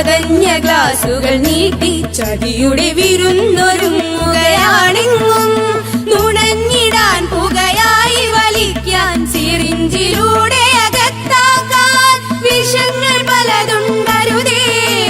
അകഞ്ഞ ഗ്ലാസുകൾ നീട്ടി ചതിയുടെ വിരുന്നൊരുങ്ങുകയാണെങ്ങും നുണഞ്ഞിടാൻ പുകയായി വലിക്കാൻ സിറിഞ്ചിലും